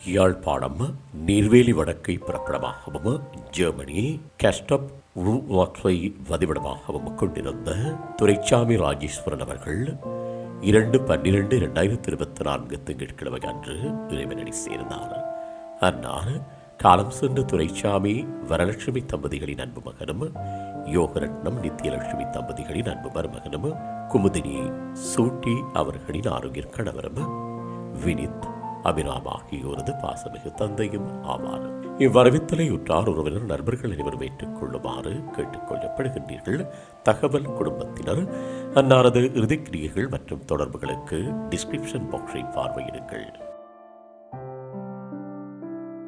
யாழ்ப்பாணம் நீர்வேலி வடக்கை பிறப்பிடமாகவும் Germany Castrop ரூவாக்ஸை வதிவிடமாகவும் கொண்டிருந்த துரைச்சாமி ராஜேஸ்வரன் அவர்கள் இரண்டு பன்னிரண்டு இரண்டாயிரத்தி இருபத்தி நான்கு திங்கட்கிழமை அன்று இறைவனடி சேர்ந்தார். அன்னார் காலம் சென்ற துரைச்சாமி வரலட்சுமி தம்பதிகளின் அன்பு மகனும் யோகரட்னம் நித்யலட்சுமி தம்பதிகளின் அன்பு மருமகனும் குமுதினி சூட்டி அவர்களின் ஆரோக்கிய கணவரும் வினித் அபிராம் ஆகியோரது பாசமிகு தந்தையும் ஆவார். இவ்வரவித்தலை உற்றார் உறவினர் நண்பர்கள் அனைவரும் ஏற்றுக் கொள்ளுமாறு கேட்டுக்கொள்ளப்படுகின்றீர்கள். தகவல் குடும்பத்தினர் அன்னாரது இறுதிக்கிரியைகள் மற்றும் தொடர்புகளுக்கு டிஸ்கிரிப்ஷன் பாக்ஸை பார்வையிடுங்கள்.